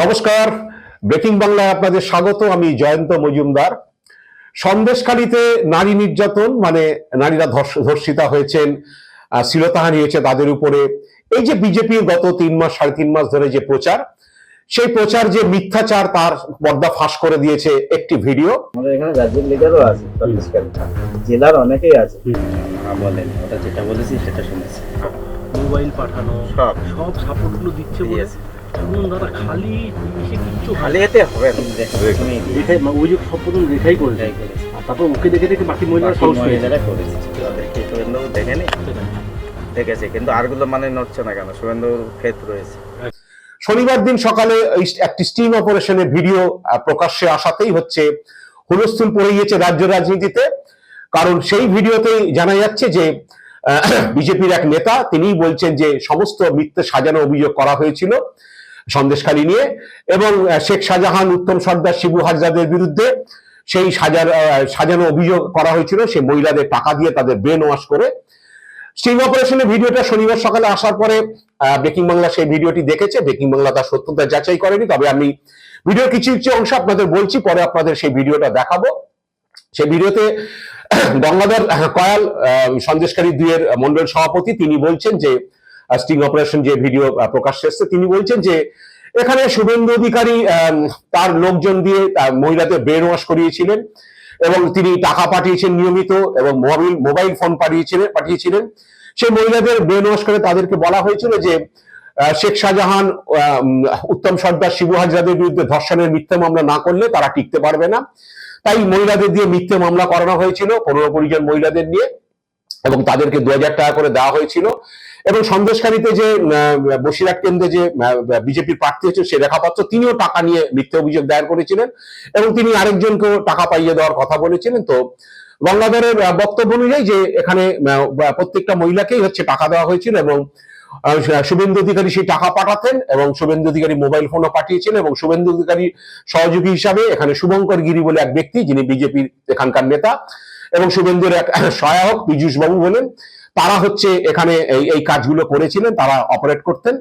নমস্কার। ব্রেকিং বাংলায় আপনাদের স্বাগত আমি জয়ন্ত মজুমদার। সন্দেশখালীতে নারী নির্যাতন মানে নারীরা ধর্ষিতা হয়েছেন শ্লীলতাহানি হয়েছে তাদের উপরে। এই যে বিজেপির গত তিন মাস সাড়ে তিন মাস ধরে যে প্রচার সেই প্রচার যে মিথ্যাচার তার পর্দা ফাঁস করে দিয়েছে একটি ভিডিও। আমাদের এখানে রাজ্যের লিডারও আছে জেলার অনেকেই আছে। বলেন ওটা যেটা বলেছি সেটা শুনেছি। মোবাইল পাঠানো সব। সব সাপোর্টগুলো দিচ্ছে বলে? দাদা খালি কিচ্ছু খালি এতে হবে সব প্রথম রেখাই আর তারপর ওকে দেখে দেখে বাকি মহিলারা বাকি মহিলারা করেছে তাদেরকে শুভেন্দু দেখেনি দেখেছে কিন্তু আরগুলো মানে নড়ছে না কেন শুভেন্দুর ক্ষেত রয়েছে শনিবার দিন সকালে একটি স্টিং অপারেশনের ভিডিও প্রকাশ্যে আসাতেই হচ্ছে। হুলস্থুল পড়ে গিয়েছে রাজ্য রাজনীতিতে। কারণ সেই ভিডিওতেই জানা যাচ্ছে যে বিজেপির এক নেতা তিনিই বলছেন যে সমস্ত মিথ্যে সাজানো অভিযোগ করা হয়েছিল। সন্দেশখালী নিয়ে এবং শেখ শাহজাহান, উত্তম সর্দার, শিবু হাজরাদের বিরুদ্ধে সেই সাজার সাজানো অভিযোগ করা হয়েছিল সেই মহিলাদের টাকা দিয়ে তাদের ব্রেন ওয়াশ করে। স্টিং অপারেশনের ভিডিওটা শনিবার সকালে আসার পরে ব্রেকিং বাংলা সেই ভিডিওটি দেখেছে। ব্রেকিং বাংলা তার সত্যতা যাচাই করেনি। তবে আমি ভিডিওর কিছু কিছু অংশ আপনাদের বলছি, পরে আপনাদের সেই ভিডিওটা দেখাবো। সেই ভিডিওতে গঙ্গাধর কয়াল সন্দেশকারী দুইয়ের মন্ডল সভাপতি, তিনি বলছেন যে স্টিং অপারেশন যে ভিডিও আহ, প্রকাশ্যে এসছে তিনি বলছেন যে এখানে শুভেন্দু অধিকারী তার লোকজন দিয়ে মহিলাদের ব্রেন ওয়াশ করিয়েছিলেন এবং তিনি টাকা পাঠিয়েছেন নিয়মিত এবং মোবাইল মোবাইল ফোন পাঠিয়েছিলেন পাঠিয়েছিলেন। সেই মহিলাদের ব্রেন ওয়াশ করে তাদেরকে বলা হয়েছিল যে শেখ শাহজাহান উত্তম সর্দার শিবু হাজরাদের বিরুদ্ধে ধর্ষণের মিথ্যা মামলা না করলে তারা টিকতে পারবে না। তাই মহিলাদের দিয়ে মিথ্যে মামলা করানো হয়েছিল পনেরো কুড়ি জন মহিলাদের নিয়ে এবং তাদেরকে দু হাজার টাকা করে দেওয়া হয়েছিল। এবং সন্দেশকারীতে যে বসিরহাট কেন্দ্রে যে বিজেপির প্রার্থী হচ্ছে সে রেখাপাত্র তিনিও টাকা নিয়ে মিথ্যে অভিযোগ দায়ের করেছিলেন এবং তিনি আরেকজনকেও টাকা পাইয়ে দেওয়ার কথা বলেছিলেন। তো গঙ্গাধরের বক্তব্য অনুযায়ী যে এখানে প্রত্যেকটা মহিলাকেই হচ্ছে টাকা দেওয়া হয়েছিল এবং শুভেন্দু অধিকারী সেই টাকা পাঠাতেন এবং শুভেন্দু অধিকারী মোবাইল ফোনও পাঠিয়েছিলেন এবং শুভেন্দু অধিকারী সহযোগী হিসাবে এখানে শুভঙ্কর গিরি বলে এক ব্যক্তি যিনি বিজেপির এখানকার নেতা এবং শুভেন্দুর এক সহায়ক পীযূষ বাবু বলেন। তারা হচ্ছে এখানে এই এই কাজগুলো করেছিলেন তারা অপারেট করতেন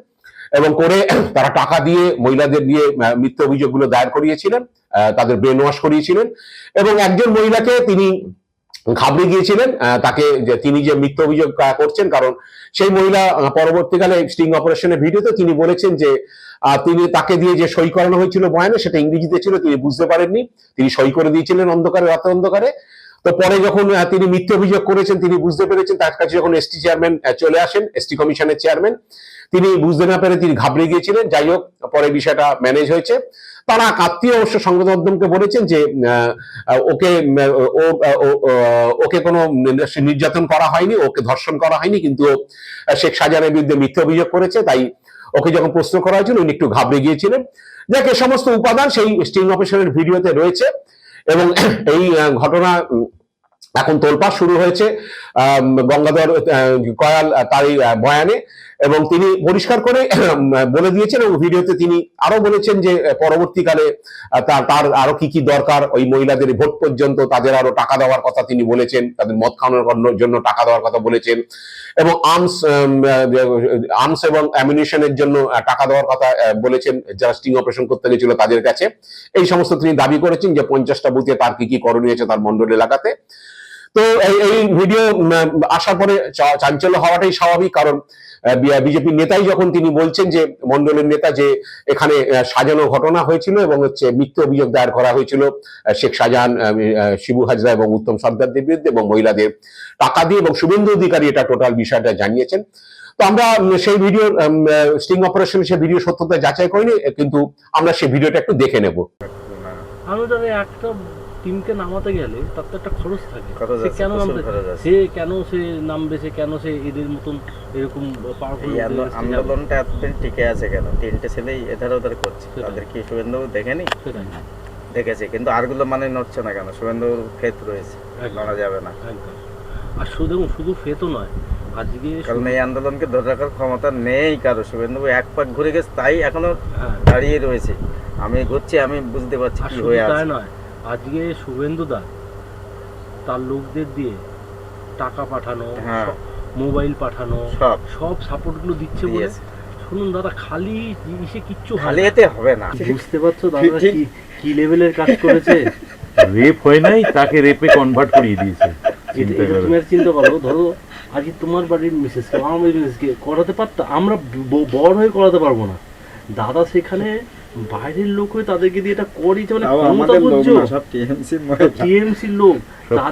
এবং করে তারা টাকা দিয়ে মহিলাদের আহ, মিথ্যে অভিযোগগুলো দায়ের করিয়েছিলেন তাদের ব্রেন ওয়াশ করিয়েছিলেন এবং একজন মহিলাকে তিনি ঘাবড়ে গিয়েছিলেন তাকে যে তিনি যে মিথ্যে অভিযোগ করছেন কারণ সেই মহিলা পরবর্তীকালে স্টিং অপারেশনের ভিডিওতে তিনি বলেছেন যে তিনি তাকে দিয়ে যে সই করানো হয়েছিল বয়ানে সেটা ইংরেজিতে ছিল তিনি বুঝতে পারেননি। তিনি সই করে দিয়েছিলেন অন্ধকারে রাতে অন্ধকারে। তো পরে যখন তিনি মিথ্যে অভিযোগ করেছেন, তিনি বুঝতে পেরেছেন, তার কাছে যখন এসটি চেয়ারম্যান চলে আসেন এসটি কমিশনের চেয়ারম্যান তিনি বুঝতে না পেরে তিনি ঘাবড়ে গিয়েছিলেন। যাই হোক, পরে বিষয়টা ম্যানেজ হয়েছে। তারা আত্মীয় অবশ্য সংবাদ মাধ্যমকে বলেছেন যে ওকে ওকে কোনো নির্যাতন করা হয়নি, ওকে ধর্ষণ করা হয়নি, কিন্তু শেখ শাহজাহানের বিরুদ্ধে মিথ্যে অভিযোগ করেছে, তাই ওকে যখন প্রশ্ন করা হয়েছিল, উনি একটু ঘাবড়ে গিয়েছিলেন। যাক সমস্ত উপাদান সেই স্টিং অপারেশনের ভিডিওতে রয়েছে। এবং এই ঘটনা এখন তোলপাড় শুরু হয়েছে গঙ্গাধর কয়াল তার বয়ানে। এবং তিনি পরিষ্কার করে বলে দিয়েছেন এবং ভিডিওতে তিনি আরও বলেছেন যে পরবর্তীকালে তার তার আরও কি কি দরকার, ওই মহিলাদের ভোট পর্যন্ত তাদের আরও টাকা দেওয়ার কথা তিনি বলেছেন, তাদের মদ খাওয়ানোর জন্য টাকা দেওয়ার কথা বলেছেন। এবং আর্মস আর্মস এবং অ্যামিউনিশনের জন্য টাকা দেওয়ার কথা বলেছেন, যারা স্টিং অপারেশন করতে গেছিল তাদের কাছে। এই সমস্ত তিনি দাবি করেছেন যে, পঞ্চাশটা বুথে তার কি কি করণীয় আছে তার মন্ডল এলাকাতে। তো এই ভিডিও আসার পরে চাঞ্চল্য হওয়াটাই স্বাভাবিক। কারণ বিজেপি নেতাই যখন তিনি বলছেন যে মন্ডলের নেতা যে, এখানে সাজানো ঘটনা হয়েছিল এবং হচ্ছে মিথ্যে অভিযোগ দায়ের করা হয়েছিল শেখ শাহজাহান শিবু হাজরা এবং উত্তম সর্দারদের বিরুদ্ধে এবং মহিলাদের টাকা দিয়ে এবং শুভেন্দু অধিকারী এটা টোটাল বিষয়টা জানিয়েছেন। তো আমরা সেই ভিডিও স্টিং অপারেশন সে ভিডিও সত্যতা যাচাই করিনি, কিন্তু আমরা সেই ভিডিওটা একটু দেখে নেব। আমি দাদা একটা টিমকে নামাতে গেলে তার তো একটা খরচ থাকে। সে কেন নামবে? সে কেন সে নামবে? সে কেন সে এদের মতন এরকম পাওয়ারফুল আন্দোলনটা এতদিন টিকে আছে কেন? তিনটে ছেলেই এধার ওধার করছে। তাদের কি শুভেন্দু দেখেনি দেখেছে কিন্তু আরগুলো মানে নড়ছে না কেন? শুভেন্দুর ক্ষেত রয়েছে। নড়া যাবে না। আর শুধু শুধু ফেতো নয় আজকে কারণ এই আন্দোলনকে ধরে রাখার ক্ষমতা নেই কারও। শুভেন্দু এক পাক ঘুরে গেছে তাই এখনও হ্যাঁ। দাঁড়িয়ে রয়েছে। আমি ঘুরছি আমি বুঝতে পারছি কি হয়ে আছে। আজকে শুভেন্দু দা তার লোকদের দিয়ে টাকা পাঠানো হ্যাঁ। মোবাইল পাঠানো সব। সব সাপোর্টগুলো দিচ্ছে বলে শুনুন দাদা খালি ইসে কিচ্ছু খালি এতে হবে না। বুঝতে পারছ দাদা কি কি লেভেলের কাজ করেছে? রেপ হয় নাই তাকে রেপে কনভার্ট করিয়ে দিয়েছে। চিন্তা করো। তুমি আর চিন্তা করো ধরো আজকে তোমার বাড়ির মিসেসকে আমার বাড়ির মিসেসকে করাতে পারতাম আমরা ব- বড় হয়ে করাতে পারব না। দাদা সেখানে বাইরের লোক হয়ে তাদেরকে দিয়ে এটা করি তাহলে আমাদের লোক না সব টিএমসি টিএমসি লোক।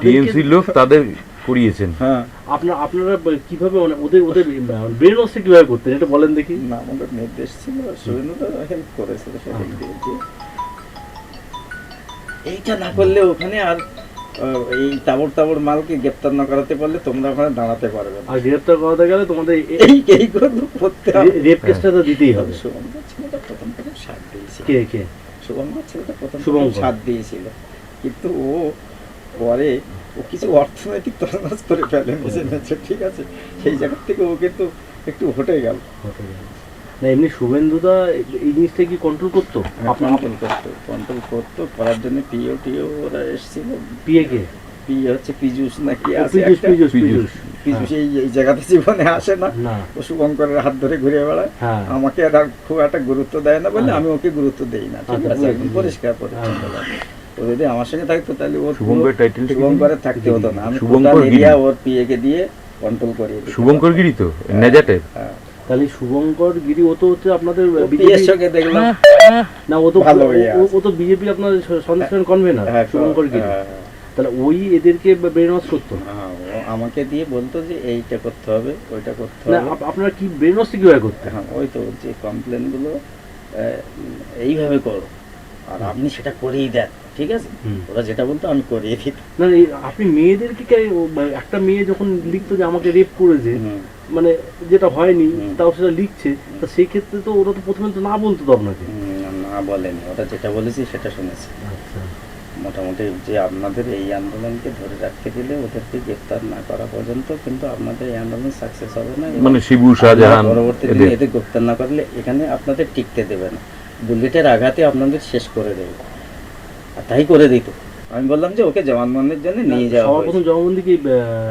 টিএমসি তাদেরকে লোক তাদের করিয়েছেন। হ্যাঁ। আপনার আপনারা কীভাবে মানে ওদের ওদের ব্রেন ওয়াশটা কীভাবে করতেন? এটা বলেন দেখি। না আমাদের নির্দেশ ছিল সুরেন্দ্র হেল্প করেছিল সেটা দিয়ে এইটা না করলে ওখানে আর এই তাবড় তাবড় মালকে গ্রেপ্তার না করাতে পারলে তোমরা ওখানে দাঁড়াতে পারবে আর গ্রেপ্তার করাতে গেলে তোমাদের এই এইগুলো তো করতে হবে। রেপ কেসটা তো দিতেই হবে। শুভঙ্কর ছেলেটা প্রথম প্রথম সাথ দিয়েছিল। কে কে? শুভঙ্কর ছেলেটা প্রথম প্রথম সাথ দিয়েছিল। কিন্তু ও পরে ও কিছু অর্থনৈতিক তরনাজ করে ফেলে ঠিক আছে? সেই জায়গা থেকে ও কিন্তু একটু হটে গেল। না এমনি শুভেন্দুদা এই জিনিসটা কি কন্ট্রোল করতো? কন্ট্রোল করতো কন্ট্রোল করতো করার জন্য পিও টিও ওরা এসেছিল। পিএ কে? পি হচ্ছে পিজুস নাকি আছে পীযূষ। পীযূষ পিজুস এই এই জায়গাতে জীবনে আসে না। ও শুভঙ্করের হাত ধরে ঘুরে বেড়ায়। হ্যাঁ। আমাকে আর খুব একটা গুরুত্ব দেয় না বলে হ্যাঁ। আমি ওকে গুরুত্ব দেই না। ঠিক আচ্ছা, আছে একদম পরিষ্কার পরিচ্ছন্ন ও যদি আমার সঙ্গে থাকতো তাহলে ও শুভঙ্কর টাইটেল শুভঙ্করের থাকতে হতো না। আমি শুভঙ্কর। এরিয়া ওর পিএ কে দিয়ে কন্ট্রোল দিই শুভঙ্কর গিরি তো নেজাটের। হ্যাঁ। তাহলে শুভঙ্কর গিরি ও তো হচ্ছে আপনাদের সঙ্গে দেখলাম। না ও তো ভালো ও- তো বিজেপি আপনার সন্দেশন কনভেনার হ্যাঁ শুভঙ্কর গিরি। হ্যাঁ, তাহলে ওই এদেরকে ব্রেন ওয়াশ করতো না? হ্যাঁ, আমাকে দিয়ে বলতো যে এইটা করতে হবে ওইটা করতে হবে। আপনারা কি ব্রেন কীভাবে করতেন? হ্যাঁ ওই তো যে কমপ্লেনগুলো এইভাবে করো। আর আপনি সেটা করেই দেন ঠিক আছে? ওরা যেটা বলতো আমি করিয়ে দিতাম। না আপনি মেয়েদেরকে একটা মেয়ে যখন লিখতো যে আমাকে রেপ করেছে। মানে যেটা হয়নি। তাও সেটা লিখছে তা সেই ক্ষেত্রে তো ওরা তো প্রথমে তো না বলতো তো আপনাকে? না বলেনি। ওটা যেটা বলেছি সেটা শুনেছি। আচ্ছা। মোটামুটি যে আপনাদের এই আন্দোলনকে ধরে রাখতে দিলে ওদেরকে গ্রেপ্তার না করা পর্যন্ত কিন্তু আপনাদের এই আন্দোলন সাকসেস হবে না। মানে শিবু শাহজাহান পরবর্তী দিনে এদের গ্রেফতার না করলে এখানে আপনাদের টিকতে দেবে না। বুলেটের আঘাতে আপনাদের শেষ করে দেবে। আর তাই করে দিত। আমি বললাম যে ওকে জবানবন্দির জন্য নিয়ে যাওয়া সবার প্রথম হয়েছে। জবাবন্দি কি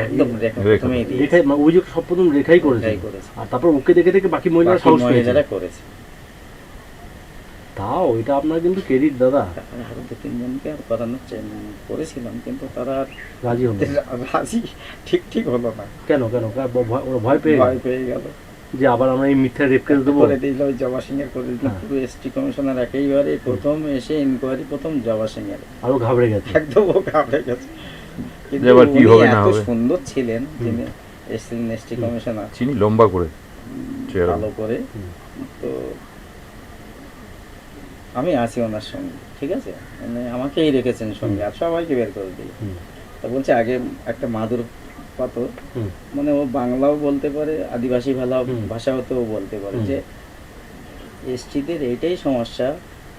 একদম। প্রথমেই রেখাই মানে ওই যে সব প্রথম রেখাই করেছে। আর তারপর ওকে দেখে দেখে বাকি মহিলারা সাহস পেয়েছে। করেছে। তাও এটা আপনার কিন্তু ক্রেডিট দাদা। আরও দু তিনজনকে আর করানোর করেছিলাম কিন্তু তারা আর রাজি হলো রাজি ঠিক ঠিক হলো না। কেন কেন ভয়- ওরা ভয় পেয়ে ভয় পেয়ে গেল। যে আবার আমরা এই মিথ্যা রেপ কেস দেবো? করে দিল ওই জবা সিং এর করে দিল। পুরো এসটি কমিশনার একেবারে প্রথম এসে ইনকোয়ারি প্রথম জবা সিং এর আরও ঘাবড়ে গেছে। একদম ও ঘাবড়ে গেছে। কিন্তু এবার কি হবে না এত হবে? সুন্দর ছিলেন যিনি এসছিলেন এসটি কমিশনার। চিনি লম্বা করে চেহারা। ভালো করে। তো আমি আছি ওনার সঙ্গে ঠিক আছে? মানে আমাকেই রেখেছেন সঙ্গে আর সবাইকে বের করে দিল। তা বলছে আগে একটা মাদুর পাতো মানে ও বাংলাও বলতে পারে আদিবাসী হুম। ভাষাও তো বলতে পারে যে এসটিদের এইটাই সমস্যা।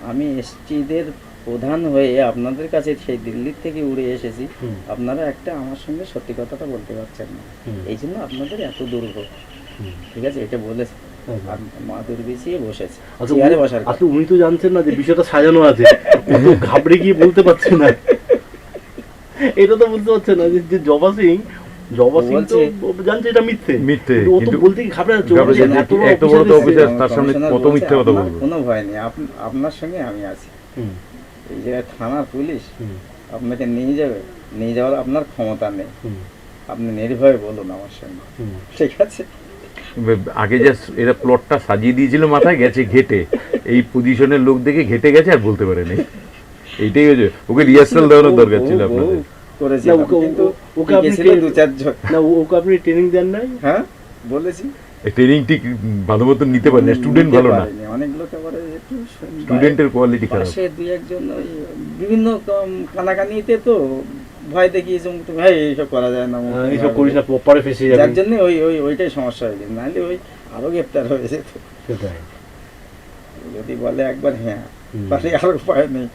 আমি এসটিদের প্রধান হয়ে আপনাদের কাছে সেই দিল্লির থেকে উড়ে এসেছি। আপনারা একটা আমার সঙ্গে সত্যি কথাটা বলতে পারছেন না। এই জন্য আপনাদের এত দুর্ভোগ হুম। ঠিক আছে এটা বলেছে আর মাদুর বিছিয়ে বসেছে। চেয়ারে উনি- বসার কথা। উনি তো জানছেন না যে বিষয়টা সাজানো আছে। ঘাবড়ে গিয়ে বলতে পারছে না। এটা তো বুঝতে পারছে না যে- যে জবা সিং জবা সিং তো জানছে এটা মিথ্যে। মিথ্যে, ও তো কিন্তু ঘাবড়ে যাচ্ছে ও ঘাবড়ে বলছে, যাচ্ছে, এত বড় তো অফিসার অফিসার তার সামনে কত মিথ্যে কথা আপনার বলব? কোনো ভয় নেই। আপনার সঙ্গে আমি আছি। এই জায়গায় থানার পুলিশ আপনাকে নিয়ে যাবে। নিয়ে যাওয়ার আপনার ক্ষমতা নেই। আপনি নির্ভয়ে বলুন আমার সঙ্গে। ঠিক আছে? আগে যা এরা প্লটটা সাজিয়ে দিয়েছিল মাথায় গেছে ঘেটে। এই পজিশনের লোক দেখে ঘেটে গেছে আর বলতে পারেনি। এইটাই হচ্ছে ওকে রিহার্সাল দেওয়ানোর দরকার ছিল আপনাদের। করেছিলাম, ওকে- কিন্তু ওকে আপনি দু চারজন না ওকে আপনি ট্রেনিং দেন নাই? হ্যাঁ বলেছি। ট্রেনিং ঠিক ভালো মতন নিতে পারে না স্টুডেন্ট ভালো না। পারেনি। অনেক একটু স্টুডেন্টের কোয়ালিটি খারাপ। পাশে দুই একজন বিভিন্ন কানাকানিতে তো ভয় দেখিয়েছে ভাই এইসব করা যায় না আহ, এইসব করিস না পরে ফেসে যাবে। যার জন্য ওই ওই ওইটাই সমস্যা হয়ে গেছে নাহলে ওই আরও গ্রেপ্তার হয়ে যেত। সেটাই। যদি বলে একবার হ্যাঁ। তাহলে আর উপায় নেই।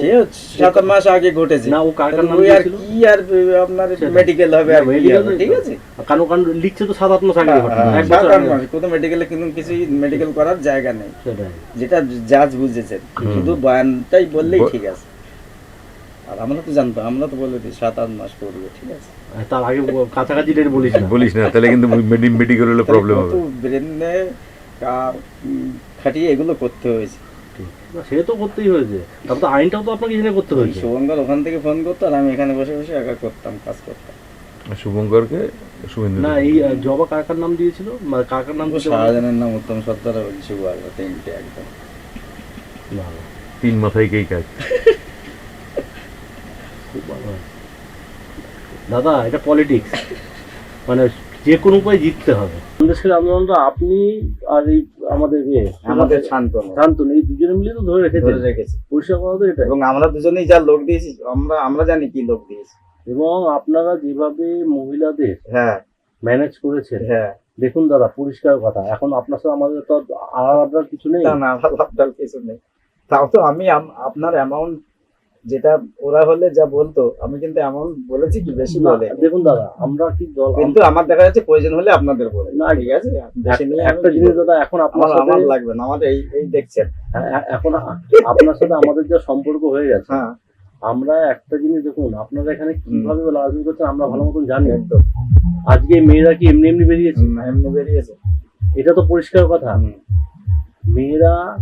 সে সাত মাস আগে ঘটেছে। না, ও কার কার নাম আর কি আর আপনার মেডিকেল হবে আর না, কি medical হবে, তো- ঠিক আছে? কানো কান লিখছে তো সাত আট মাস আগে ঘটনা, এক বছর আগে। কোনো মেডিকেলে কিন্তু কিছু মেডিকেল করার জায়গা নেই। যেটা জাজ বুঝেছেন। শুধু বয়ানটাই বললেই ঠিক আছে। আর আমরা তো জানতাম আমরা তো বলে দিই সাত আট মাস করবে ঠিক আছে? তার আগে কাছাকাছি ডেট বলিস না। বলিস না তাহলে কিন্তু মেডিকেল হলে প্রবলেম হবে। ব্রেনে খাটিয়ে এগুলো করতে হয়েছে। না, সে তো করতেই হয়েছে। তারপর তো আইনটাও তো আপনাকে জেনে করতে হয়েছে। শুভঙ্কর ওখান থেকে ফোন করতো আর আমি এখানে বসে বসে একা করতাম কাজ করতাম। শুভঙ্করকে? শুভেন্দু না এই জবা কাকার নাম দিয়েছিল? মানে কাকার নাম দিয়েছিল? শাহজাহানের নাম উত্তম সত্তার আর শুভ আর তিনটে একদম। ভালো তিন মাথায় কেই কাজ। খুব ভালো। দাদা এটা পলিটিক্স। মানে যে কোনো উপায় জিততে হবে। দেশের আন্দোলনটা আপনি আর এই আমাদের ইয়ে আমাদের শান্তনু শান্তনু এই দুজনে মিলে তো ধরে রেখেছে রেখেছে। পরিষ্কার কথা তো এটা এবং আমরা দুজনেই যা লোক দিয়েছি আমরা আমরা জানি কি লোক দিয়েছি। এবং আপনারা যেভাবে মহিলাদের হ্যাঁ। ম্যানেজ করেছেন হ্যাঁ। দেখুন দাদা পরিষ্কার কথা। এখন আপনার সাথে আমাদের তো আপনার কিছু নেই। না আলাদা কিছু নেই। তাও তো আমি আপনার অ্যামাউন্ট যেটা ওরা হলে যা বলতো আমি কিন্তু এমন বলেছি কি বেশি বলে। দেখুন দাদা আমরা কি দল কিন্তু আমার দেখা যাচ্ছে প্রয়োজন হলে আপনাদের বলে। না, ঠিক আছে? একটা জিনিস দাদা এখন আপনার আমার সাথে লাগবে না আমাদের এই এই দেখছেন। এ- এ- এখন আপনার সাথে আমাদের যা সম্পর্ক হয়ে গেছে হ্যাঁ। আমরা একটা জিনিস দেখুন আপনারা এখানে কীভাবে রাজনীতি করছেন আমরা ভালো মতন জানি। একদম। আজকে মেয়েরা কি এমনি এমনি বেরিয়েছে? এমনি বেরিয়েছে। এটা তো পরিষ্কার কথা। মেয়েরা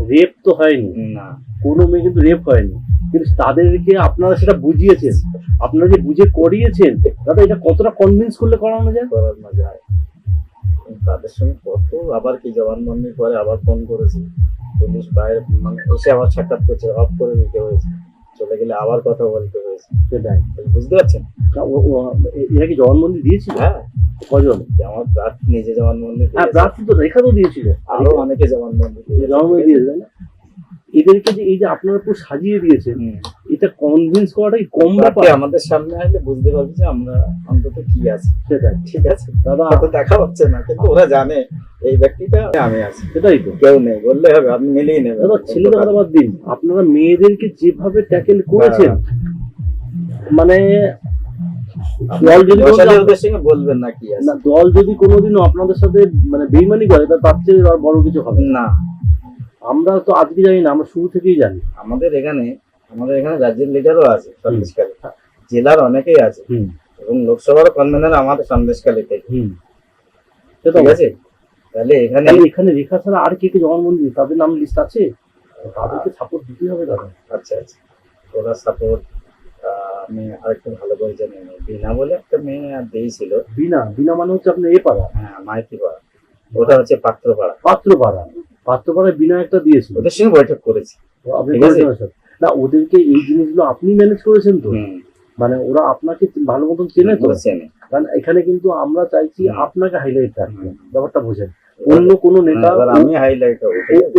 রেপ তো হয়নি। না। কোনো মেয়ে কিন্তু রেপ হয়নি। কিন্তু তাদেরকে আপনারা সেটা বুঝিয়েছেন। আপনারা যে বুঝে করিয়েছেন দাদা এটা কতটা কনভিন্স করলে করানো যায়? করানো যায়। তাদের সঙ্গে কত আবার কি জবানবন্দি করে আবার ফোন করেছি। পুলিশ বাইরে মানে এসে আবার সাক্ষাৎ করছে অফ করে দিতে হয়েছে। চলে গেলে আবার কথা বলতে হয়েছে। সেটাই। বুঝতে পারছেন? এরা কি জবানবন্দি দিয়েছিল? হ্যাঁ। কজন? আমার প্রার্থী নিজে জবানবন্দি হ্যাঁ দিয়েছে। প্রার্থী তো রেখা তো দিয়েছিল। আরও অনেকে জবানবন্দি দিয়েছে। জবানবন্দি দিয়েছে না? এদেরকে যে এই যে আপনারা পুরো সাজিয়ে দিয়েছেন এটা কনভিন্স করাটাই কম ব্যাপার। আমাদের সামনে আসলে বুঝতে পারবে যে আমরা অন্তত কি আছে। সেটাই। ঠিক আছে? দাদা হয়তো দেখা হচ্ছে না কিন্তু ওরা জানে এই ব্যক্তিটা আমি আছি। সেটাই তো। কেউ নেই বললে হবে আপনি মিলিয়ে নেবেন। দাদা বাদ দিন। আপনারা মেয়েদেরকে যেভাবে ট্যাকেল করেছেন মানে দল যদি বলবেন না কি দল যদি কোনোদিনও আপনাদের সাথে মানে বেইমানি করে তা তার চেয়ে আর বড় কিছু হবে না। আমরা তো আজকে জানি না আমরা শুরু থেকেই জানি। আমাদের এখানে আমাদের এখানে রাজ্যের লিডারও আছে সন্দেশকালী জেলার অনেকেই আছে। এবং লোকসভার কনভেনার আমাদের সন্দেশকালী থেকে ঠিক আছে? তাহলে এখানে এখানে রেখা ছাড়া আর কে কে জবানবন্দি তাদের নাম লিস্ট আছে? তাদেরকে সাপোর্ট দিতেই হবে দাদা। আচ্ছা আচ্ছা। ওরা সাপোর্ট আমি আরেকটু ভালো করে জানি। বিনা বলে একটা মেয়ে আর দিয়েছিল বিনা বিনা মানে হচ্ছে আপনার এ পাড়া। হ্যাঁ মাইতি পাড়া ওটা হচ্ছে পাত্রপাড়া। পাত্রপাড়া। পাত্রপাড়ায় দিয়েছিল। ওদের সঙ্গে বৈঠক করেছি। আপনি? না ওদেরকে এই জিনিসগুলো আপনি ম্যানেজ করেছেন তো? মানে ওরা আপনাকে ভালো মতন চেনে তো? কারণ এখানে কিন্তু আমরা চাইছি আপনাকে হাইলাইট রাখতে। ব্যাপারটা বোঝেন। অন্য কোনো নেতা আমি হাইলাইট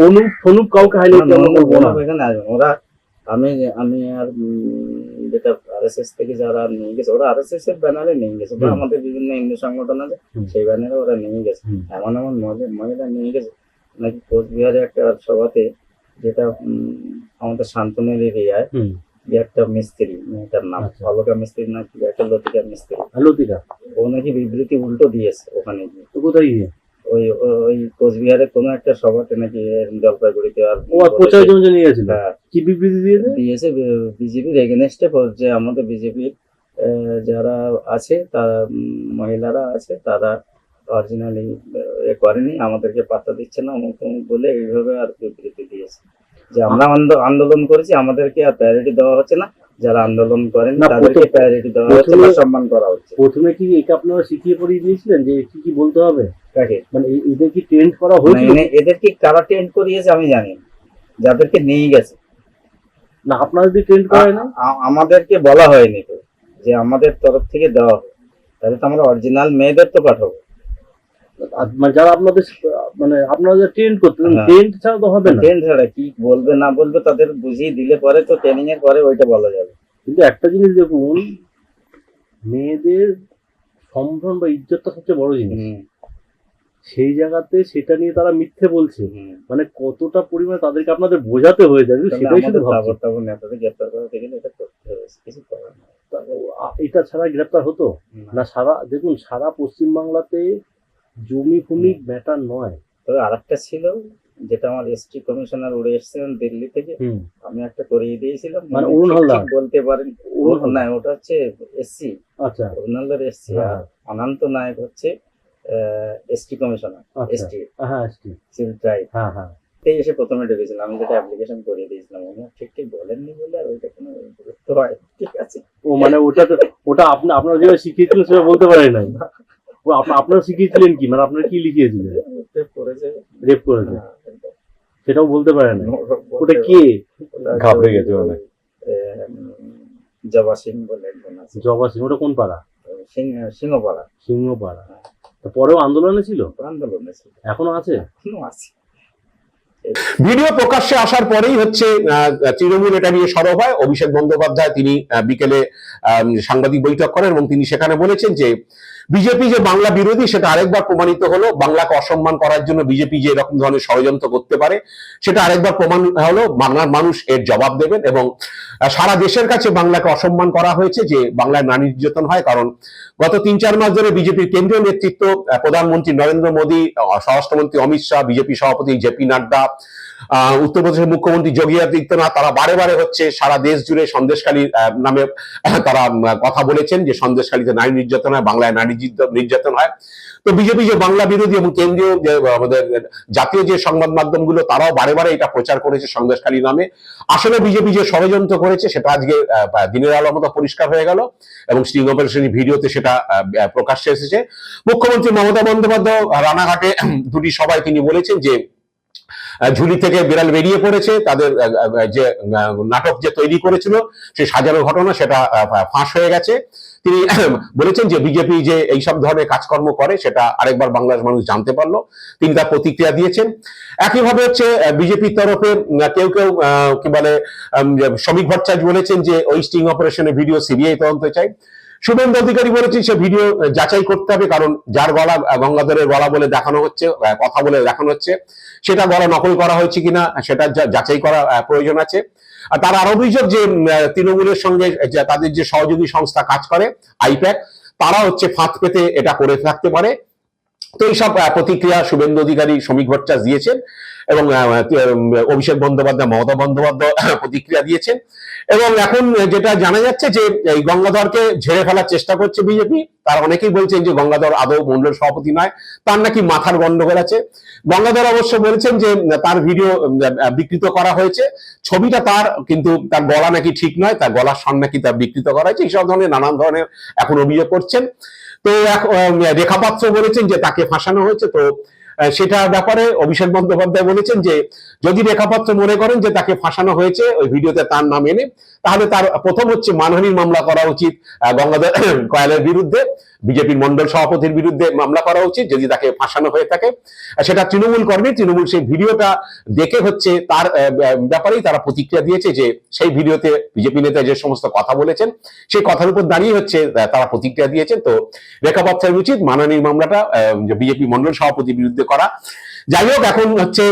অনুপ ফনুপ কাউকে হাইলাইট করব না। এখানে ওরা আমি আমি আর যেটা আরএসএস থেকে যারা নিয়ে গেছে ওরা আরএসএস এর ব্যানারে নিয়ে গেছে। আমাদের বিভিন্ন হিন্দু সংগঠন আছে সেই ব্যানারে ওরা নিয়ে গেছে। এমন এমন মহিলা নিয়ে গেছে। নাকি কোচবিহারে একটা সভাতে যেটা আমাদের শান্তনের এরিয়ায় যে একটা মিস্ত্রি মেয়েটার নাম। আচ্ছা। অলকা মিস্ত্রি না কি একটা লতিকা মিস্ত্রি। দিকা ও নাকি বিবৃতি উল্টো দিয়েছে ওখানে গিয়ে। কোথায় গিয়ে? ওই ওই কোচবিহারের কোনো একটা সভাতে নাকি জলপাইগুড়িতে আর ও প্রচার জন্য নিয়ে গেছিল? হ্যাঁ, কি বিবৃতি দিয়েছে? দিয়েছে বিজেপির এগেনস্টে যে আমাদের বিজেপির যারা আছে তারা মহিলারা আছে তারা অরিজিনালি এ করেনি আমাদেরকে পাত্তা দিচ্ছে না অমুক তমুক বলে এইভাবে আর বিবৃতি দিয়েছে। যে আমরা আন্দো- আন্দোলন করেছি আমাদেরকে আর প্রায়োরিটি দেওয়া হচ্ছে না। যারা আন্দোলন করেন তাদেরকে প্রায়োরিটি দেওয়া হচ্ছে বা সম্মান করা হচ্ছে। প্রথমে কি এটা আপনারা শিখিয়ে পড়িয়ে দিয়েছিলেন যে কি কি বলতে হবে? কাকে? মানে এদের কি ট্রেন্ড করা মানে হয়েছিল? এনে- এদেরকে কারা টেন্ট করিয়েছে আমি জানি না। যাদেরকে নিয়ে গেছে। না আপনারা যদি ট্রেন্ড করায় না আমাদেরকে বলা হয়নি তো যে আমাদের তরফ থেকে দেওয়া হবে তাহলে তো আমরা অরিজিনাল মেয়েদের তো পাঠাবো। মানে যারা আপনাদের মানে আপনারা যে ট্রেন্ড করতেন। ট্রেন্ড ছাড়া তো হবে না। ট্রেন ছাড়া কি বলবে না বলবে তাদের বুঝিয়ে দিলে পরে তো ট্রেনিং এর পরে ওইটা বলা যাবে। কিন্তু একটা জিনিস দেখুন মেয়েদের সম্ভ্রম বা ইজ্জতটা সবচেয়ে বড় জিনিস। সেই জায়গাতে সেটা নিয়ে তারা মিথ্যে বলছে। মানে কতটা পরিমাণে তাদেরকে আপনাদের বোঝাতে হয়ে যাবে সেটাই শুধু এটা ছাড়া গ্রেপ্তার হতো? না সারা দেখুন সারা পশ্চিমবাংলাতে জমি ভূমি ম্যাটার নয়। তবে আরেকটা ছিল যেটা আমার এসটি কমিশনার উড়ে এসেছিলেন দিল্লি থেকে আমি একটা করিয়ে দিয়েছিলাম। মানে অরুণ হালদার? বলতে পারেন অরুণ? না ওটা হচ্ছে এসসি আচ্ছা। অরুণ হালদার এসসি হ্যাঁ। আর অনন্ত নায়ক হচ্ছে এসটি কমিশনার। এসটি হ্যাঁ ঠিক সিভিল ট্রাইব হ্যাঁ হ্যাঁ। এই এসে প্রথমে ঢুকেছিলাম আমি যেটা অ্যাপ্লিকেশন করিয়ে দিয়েছিলাম উনি ঠিক ঠিক বলেননি বলে আর ওইটা কোনো গুরুত্ব হয় ঠিক আছে? ও মানে ওটা তো ওটা আপনি আপনার যেভাবে শিখিয়েছিলেন সেটা বলতে পারেন নাই। ও আপনারা শিখিয়েছিলেন কি? মানে আপনারা কি লিখিয়েছিলেন? রেপ করেছে। সেটাও বলতে ওটা কে? ঘাবড়ে গেছে। জবা সিং বলে জবা সিং ওটা কোন পাড়া? সিংহপাড়া। সিংহপাড়া। পরেও আন্দোলনে ছিল? আন্দোলনে ছিল। এখনও আছে? এখনও আছে। ভিডিও প্রকাশ্যে আসার পরেই হচ্ছে আহ, তৃণমূল এটা নিয়ে সরব হয়। অভিষেক বন্দ্যোপাধ্যায় তিনি আহ, বিকেলে আহ, সাংবাদিক বৈঠক করেন এবং তিনি সেখানে বলেছেন যে বিজেপি যে বাংলা বিরোধী সেটা আরেকবার প্রমাণিত হলো, বাংলাকে অসম্মান করার জন্য বিজেপি যে এরকম ধরনের ষড়যন্ত্র করতে পারে, সেটা আরেকবার প্রমাণ হলো বাংলার মানুষ এর জবাব দেবেন এবং সারা দেশের কাছে বাংলাকে অসম্মান করা হয়েছে যে বাংলায় নারী নির্যাতন হয়। কারণ গত তিন চার মাস ধরে বিজেপির কেন্দ্রীয় নেতৃত্ব প্রধানমন্ত্রী নরেন্দ্র মোদী স্বরাষ্ট্রমন্ত্রী অমিত শাহ, বিজেপি সভাপতি জেপি নাড্ডা উত্তরপ্রদেশের মুখ্যমন্ত্রী যোগী আদিত্যনাথ তারা বারে বারে হচ্ছে সারা দেশ জুড়ে সন্দেশখালী আহ, নামে তারা কথা বলেছেন যে সন্দেশখালীতে নারী নির্যাতন হয় বাংলায় নারী নির্যাতন- হয়। তো বিজেপি যে বাংলা বিরোধী এবং কেন্দ্রীয় যে আমাদের জাতীয় যে সংবাদ মাধ্যমগুলো তারাও বারে বারে এটা প্রচার করেছে সন্দেশখালী নামে। আসলে বিজেপি যে ষড়যন্ত্র করেছে সেটা আজকে দিনের আলোর মতো পরিষ্কার হয়ে গেল এবং স্টিং অপারেশনের ভিডিওতে সেটা প্রকাশ্যে এসেছে। মুখ্যমন্ত্রী মমতা বন্দ্যোপাধ্যায় রানাঘাটে দুটি সভায় তিনি বলেছেন যে ঝুলি থেকে বিড়াল বেরিয়ে পড়েছে, তাদের যে নাটক যে তৈরি করেছিল সেই সাজানো ঘটনা সেটা ফাঁস হয়ে গেছে। তিনি বলেছেন যে বিজেপি যে এইসব ধরনের কাজকর্ম করে, সেটা আরেকবার বাংলার মানুষ জানতে পারল। তিনি তার প্রতিক্রিয়া দিয়েছেন। একইভাবে হচ্ছে বিজেপির তরফে কেউ কেউ কি বলে শ্রমিক ভট্টাচার্য বলেছেন যে, ওই স্টিং অপারেশনের ভিডিও সিবিআই তদন্ত চাই। শুভেন্দু অধিকারী বলেছেন সে ভিডিও যাচাই করতে হবে, কারণ যার গলা গঙ্গাধরের গলা বলে দেখানো হচ্ছে কথা বলে দেখানো হচ্ছে, সেটা গলা নকল করা হয়েছে কিনা, সেটা যাচাই করা প্রয়োজন আছে। আর তার আরও অভিযোগ যে তৃণমূলের সঙ্গে তাদের যে সহযোগী সংস্থা কাজ করে, আইপ্যাক, তারা হচ্ছে ফাঁদ পেতে এটা করে থাকতে পারে। তো এইসব প্রতিক্রিয়া শুভেন্দু অধিকারী শ্রমিক ভট্টাচার্য দিয়েছেন। এবং অভিষেক বন্দ্যোপাধ্যায়, মমতা বন্দ্যোপাধ্যায় প্রতিক্রিয়া দিয়েছেন। এবং এখন যেটা জানা যাচ্ছে যে, এই গঙ্গাধরকে ঝেড়ে ফেলার চেষ্টা করছে বিজেপি, তার অনেকেই বলছেন যে গঙ্গাধর আদৌ মন্ডল সভাপতি নয়, তার নাকি মাথার গন্ডগোল আছে। গঙ্গাধর অবশ্য বলেছেন যে, তার ভিডিও বিকৃত করা হয়েছে। ছবিটা তার, কিন্তু তার গলা নাকি ঠিক নয়, তার গলার সন নাকি তার বিকৃত করা হয়েছে, এইসব ধরনের নানান ধরনের এখন অভিযোগ করছেন। তো রেখাপাত্র বলেছেন যে তাকে ফাঁসানো হয়েছে, তো সেটা ব্যাপারে অভিষেক বন্দ্যোপাধ্যায় বলেছেন যে, যদি রেখাপত্র মনে করেন যে তাকে ফাঁসানো হয়েছে, ওই ভিডিওতে তার নাম এনে, তাহলে তার প্রথম হচ্ছে মানহানির মামলা করা উচিত গঙ্গাধর কয়ালের বিরুদ্ধে। বিজেপির মন্ডল সভাপতির বিরুদ্ধে মামলা করা উচিত যদি তাকে ফাঁসানো হয়ে থাকে। সেটা তৃণমূল কর্মী, তৃণমূল সেই ভিডিওটা দেখে হচ্ছে তার ব্যাপারেই তারা প্রতিক্রিয়া দিয়েছে যে সেই ভিডিওতে বিজেপি নেতা যে সমস্ত কথা বলেছেন, সেই কথার উপর দাঁড়িয়ে হচ্ছে তারা প্রতিক্রিয়া দিয়েছেন। তো রেখাপাত্রের উচিত মাননীয় মামলাটা বিজেপি মন্ডল সভাপতির বিরুদ্ধে করা। যাই হোক, এখন হচ্ছে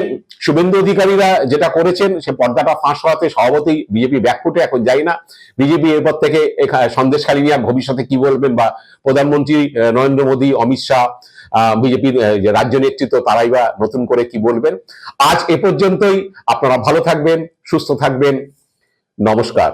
শুভেন্দু অধিকারীরা যেটা করেছেন, সে পর্দাটা ফাঁস হওয়াতে স্বভাবতই বিজেপি ব্যাকফুটে এখন যাই না। বিজেপি এরপর থেকে সন্দেশখালী নিয়ে ভবিষ্যতে কি বলবেন বা প্রধানমন্ত্রী নরেন্দ্র মোদী, অমিত শাহ বিজেপির রাজ্য নেতৃত্ব, তারাই বা নতুন করে কি বলবেন। আজ এ পর্যন্তই, আপনারা ভালো থাকবেন, সুস্থ থাকবেন। নমস্কার।